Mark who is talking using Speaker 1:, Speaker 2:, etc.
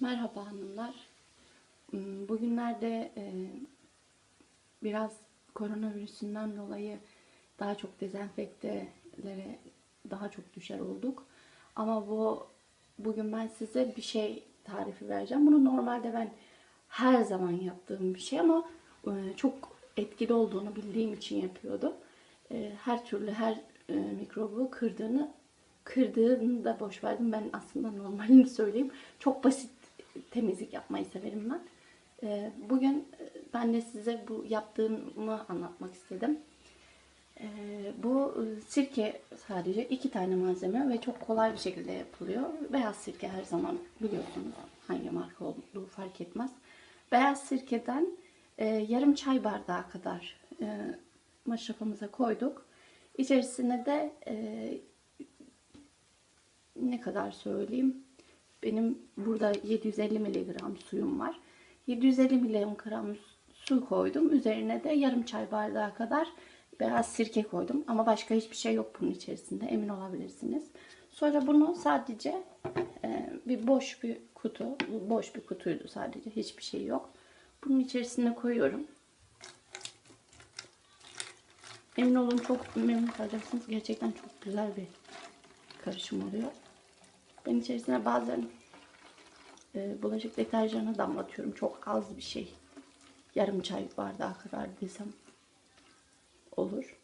Speaker 1: Merhaba hanımlar. Hmm, Bugünlerde e, biraz koronavirüsünden dolayı daha çok dezenfektelere daha çok düşer olduk. Ama bu bugün ben size bir şey tarifi vereceğim. Bunu normalde ben her zaman yaptığım bir şey ama e, çok etkili olduğunu bildiğim için yapıyordum. E, Her türlü her mikrobu kırdığını kırdığını da boş verdim. Ben aslında normalini söyleyeyim. Çok basit temizlik yapmayı severim ben. Ee, Bugün e, ben de size bu yaptığımı anlatmak istedim. Ee, Bu e, sirke sadece iki tane malzeme ve çok kolay bir şekilde yapılıyor. Beyaz sirke her zaman biliyorsunuz hangi marka olduğu fark etmez. Beyaz sirkeden e, yarım çay bardağı kadar e, maşrafamıza koyduk. İçerisine de ne kadar söyleyeyim? Benim burada 750 miligram suyum var. 750 miligram su koydum. Üzerine de yarım çay bardağı kadar beyaz sirke koydum. Ama başka hiçbir şey yok bunun içerisinde. Emin olabilirsiniz. Sonra bunu sadece e, bir boş bir kutu. Boş bir kutuydu sadece. Hiçbir şey yok. Bunun içerisine koyuyorum. Emin olun çok memnun kalacaksınız. Gerçekten çok güzel bir karışım oluyor. Ben içerisine bazen e, bulaşık deterjanı damlatıyorum. Çok az bir şey. Yarım çay bardağı kadar desem olur.